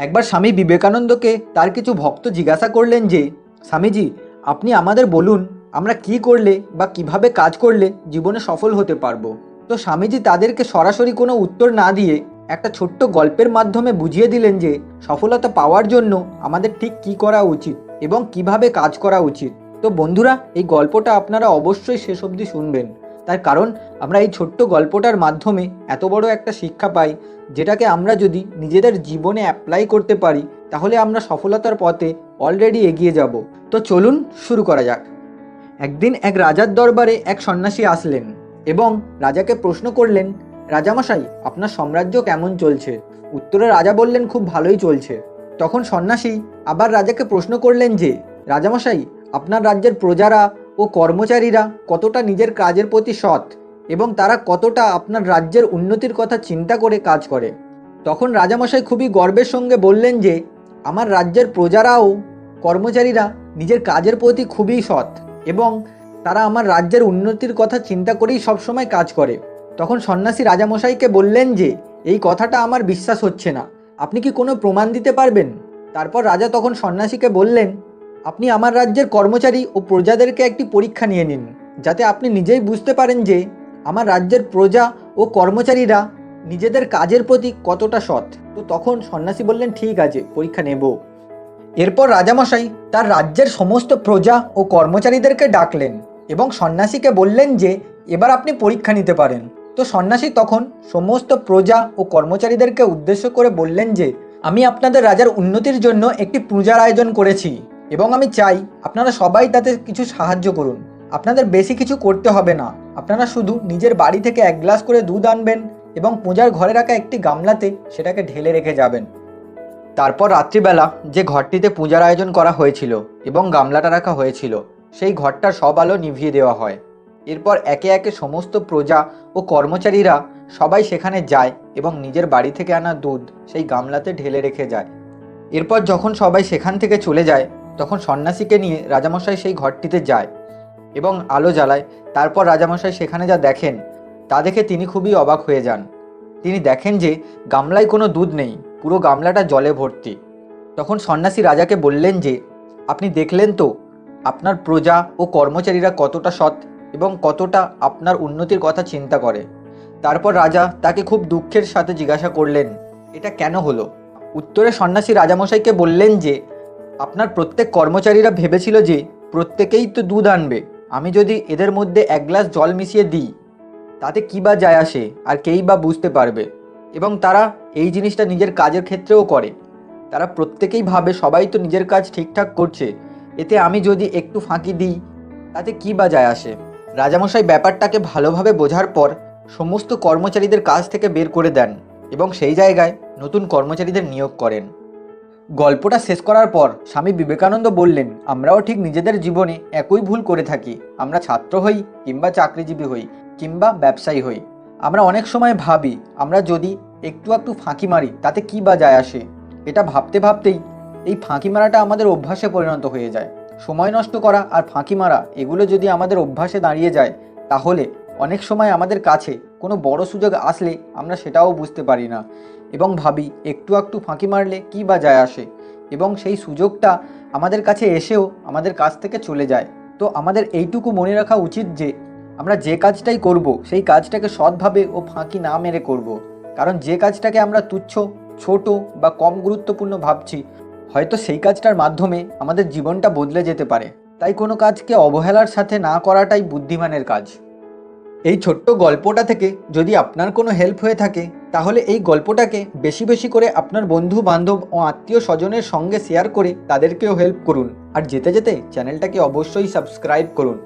একবার স্বামী বিবেকানন্দকে তার কিছু ভক্ত জিজ্ঞাসা করলেন যে, স্বামীজি, আপনি আমাদের বলুন, আমরা কি করলে বা কীভাবে কাজ করলে জীবনে সফল হতে পারব? তো স্বামীজি তাদেরকে সরাসরি কোনো উত্তর না দিয়ে একটা ছোট্ট গল্পের মাধ্যমে বুঝিয়ে দিলেন যে, সফলতা পাওয়ার জন্য আমাদের ঠিক কি করা উচিত এবং কীভাবে কাজ করা উচিত। তো বন্ধুরা, এই গল্পটা আপনারা অবশ্যই শেষ অবধি শুনবেন। তার কারণ আমরা এই ছোট্ট গল্পটার মাধ্যমে এত বড় একটা শিক্ষা পাই, যেটাকে আমরা যদি নিজেদের জীবনে অ্যাপ্লাই করতে পারি, তাহলে আমরা সফলতার পথে অলরেডি এগিয়ে যাব। তো চলুন শুরু করা যাক। একদিন এক রাজার দরবারে এক সন্ন্যাসী আসলেন এবং রাজাকে প্রশ্ন করলেন, রাজামশাই, আপনার সাম্রাজ্য কেমন চলছে? উত্তরে রাজা বললেন, খুব ভালোই চলছে। তখন সন্ন্যাসী আবার রাজাকে প্রশ্ন করলেন যে, রাজামশাই, আপনার রাজ্যের প্রজারা ও কর্মচারীরা কতটা নিজের কাজের প্রতি সৎ এবং তারা কতটা আপনার রাজ্যের উন্নতির কথা চিন্তা করে কাজ করে। তখন রাজামশাই খুবই গর্বের সঙ্গে বললেন যে, আমার রাজ্যের প্রজারাও কর্মচারীরা নিজের কাজের প্রতি খুবই সৎ এবং তারা আমার রাজ্যের উন্নতির কথা চিন্তা করেই সবসময় কাজ করে। তখন সন্ন্যাসী রাজামশাইকে বললেন যে, এই কথাটা আমার বিশ্বাস হচ্ছে না। আপনি কি কোনো প্রমাণ দিতে পারবেন? তারপর রাজা তখন সন্ন্যাসীকে বললেন আপনি আমার রাজ্যের কর্মচারী ও প্রজাদেরকে একটি পরীক্ষা নিয়ে নিন, যাতে আপনি নিজেই বুঝতে পারেন যে আমার রাজ্যের প্রজা ও কর্মচারীরা নিজেদের কাজের প্রতি কতটা সৎ। তো তখন সন্ন্যাসী বললেন, ঠিক আছে, পরীক্ষা নেব। এরপর রাজামশাই তার রাজ্যের সমস্ত প্রজা ও কর্মচারীদেরকে ডাকলেন এবং সন্ন্যাসীকে বললেন যে, এবার আপনি পরীক্ষা নিতে পারেন। তো সন্ন্যাসী তখন সমস্ত প্রজা ও কর্মচারীদেরকে উদ্দেশ্য করে বললেন যে, আমি আপনাদের রাজার উন্নতির জন্য একটি পূজার আয়োজন করেছি। এবং আমি চাই আপনারা সবাই তাতে কিছু সাহায্য করুন। আপনাদের বেশি কিছু করতে হবে না। আপনারা শুধু নিজের বাড়ি থেকে এক গ্লাস করে দুধ আনবেন এবং পূজার ঘরে রাখা একটি গামলাতে সেটাকে ঢেলে রেখে যাবেন। তারপর রাত্রিবেলা যে ঘরটিতে পূজার আয়োজন করা হয়েছিল এবং গামলাটা রাখা হয়েছিল, সেই ঘরটার সব আলো নিভিয়ে দেওয়া হয়। এরপর একে একে সমস্ত প্রজা ও কর্মচারীরা সবাই সেখানে যায় এবং নিজের বাড়ি থেকে আনা দুধ সেই গামলাতে ঢেলে রেখে যায়। এরপর যখন সবাই সেখান থেকে চলে যায় তখন সন্ন্যাসীকে নিয়ে রাজামশাই সেই ঘরটিতে যায় এবং আলো জ্বালায়। তারপর রাজামশাই সেখানে যা দেখেন, তা দেখে তিনি খুবই অবাক হয়ে যান। তিনি দেখেন যে গামলায় কোনো দুধ নেই, পুরো গামলাটা জলে ভর্তি। তখন সন্ন্যাসী রাজাকে বললেন যে, আপনি দেখলেন তো, আপনার প্রজা ও কর্মচারীরা কতটা সৎ এবং কতটা আপনার উন্নতির কথা চিন্তা করে। তারপর রাজা তাকে খুব দুঃখের সাথে জিজ্ঞাসা করলেন, এটা কেন হলো? উত্তরে সন্ন্যাসী রাজামশাইকে বললেন যে আপনার প্রত্যেক কর্মচারীরা ভেবেছিল যে প্রত্যেকেই তো দুধ আনবে। আমি যদি এদের মধ্যে এক গ্লাস জল মিশিয়ে দিই, তাতে কী বা যায় আসে আর কেই বা বুঝতে পারবে? এবং তারা এই জিনিসটা নিজের কাজের ক্ষেত্রেও করে। তারা প্রত্যেকেই ভাবে সবাই তো নিজের কাজ ঠিকঠাক করছে। এতে আমি যদি একটু ফাঁকি দিই, তাতে কী বা যায় আসে? রাজামশাই ব্যাপারটাকে ভালোভাবে বোঝার পর সমস্ত কর্মচারীদের কাজ থেকে বের করে দেন এবং সেই জায়গায় নতুন কর্মচারীদের নিয়োগ করেন। গল্পটা শেষ করার পর স্বামী বিবেকানন্দ বললেন, আমরাও ঠিক নিজেদের জীবনে একই ভুল করে থাকি। আমরা ছাত্র হই কিংবা চাকরিজীবী হই কিংবা ব্যবসায়ী হই। আমরা অনেক সময় ভাবি, আমরা যদি একটু একটু ফাঁকি মারি, তাতে কী বা যায় আসে? এটা ভাবতে ভাবতেই এই ফাঁকি মারাটা আমাদের অভ্যাসে পরিণত হয়ে যায়। সময় নষ্ট করা আর ফাঁকি মারা, এগুলো যদি আমাদের অভ্যাসে দাঁড়িয়ে যায়, তাহলে অনেক সময় আমাদের কাছে কোনো বড় সুযোগ আসলে আমরা সেটাও বুঝতে পারি না। এবং ভাবি, একটু একটু ফাঁকি মারলে কী বা যায় আসে? এবং সেই সুযোগটা আমাদের কাছে এসেও আমাদের কাছ থেকে চলে যায়। তো আমাদের এইটুকু মনে রাখা উচিত যে, আমরা যে কাজটাই করব, সেই কাজটাকে সৎভাবে ও ফাঁকি না মেরে করব। কারণ যে কাজটাকে আমরা তুচ্ছ, ছোট বা কম গুরুত্বপূর্ণ ভাবছি, হয়তো সেই কাজটার মাধ্যমে আমাদের জীবনটা বদলে যেতে পারে। তাই কোনো কাজকে অবহেলার সাথে না করাটাই বুদ্ধিমানের কাজ। এই ছোট্ট গল্পটা থেকে যদি আপনার কোনো হেল্প হয়ে থাকে, তাহলে এই গল্পটাকে বেশি বেশি করে আপনার বন্ধু, বান্ধব ও আত্মীয় স্বজনের সঙ্গে শেয়ার করে তাদেরকেও হেল্প করুন। আর যেতে যেতে চ্যানেলটাকে অবশ্যই সাবস্ক্রাইব করুন।